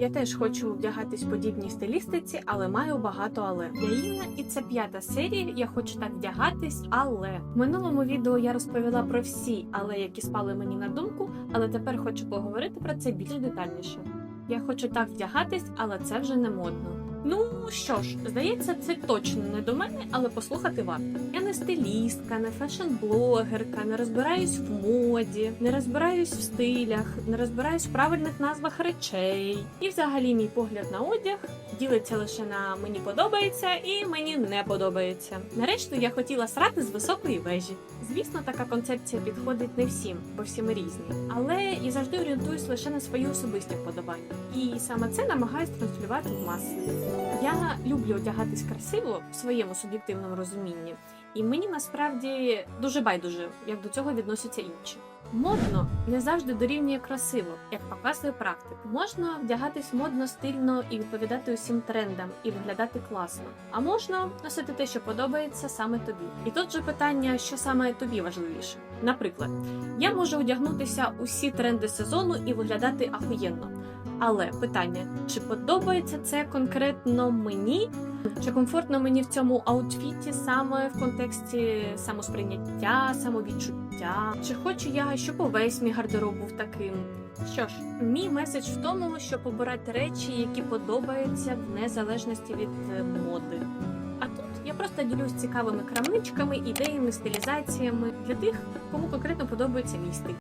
Я теж хочу вдягатись подібній стилістиці, але маю багато але. Я Інна, і це п'ята серія. Я хочу так вдягатись, але в минулому відео я розповіла про всі але, які спали мені на думку, але тепер хочу поговорити про це більш детальніше. Я хочу так вдягатись, але це вже не модно. Ну що ж, здається, це точно не до мене, але послухати варто. Я не стилістка, не фешн-блогерка, не розбираюсь в моді, не розбираюсь в стилях, не розбираюсь в правильних назвах речей. І взагалі мій погляд на одяг ділиться лише на мені подобається і мені не подобається. Нарешті я хотіла срати з високої вежі. Звісно, така концепція підходить не всім, бо всі ми різні. Але я завжди орієнтуюсь лише на свої особисті вподобання. І саме це намагаюсь транслювати в маси. Я люблю одягатись красиво в своєму суб'єктивному розумінні, і мені насправді дуже байдуже, як до цього відносяться інші. Модно не завжди дорівнює красиво, як показує практика. Можна вдягатись модно, стильно і відповідати усім трендам і виглядати класно. А можна носити те, що подобається саме тобі. І тут же питання, що саме тобі важливіше. Наприклад, я можу одягнутися усі тренди сезону і виглядати ахуєнно. Але питання, чи подобається це конкретно мені? Чи комфортно мені в цьому аутфіті саме в контексті самосприйняття, самовідчуття? Чи хочу я, щоб увесь мій гардероб був таким? Що ж, мій меседж в тому, щоб обирати речі, які подобаються в незалежності від е, моди. А тут я просто ділюсь цікавими крамничками, ідеями, стилізаціями для тих, кому конкретно подобається мій стиль.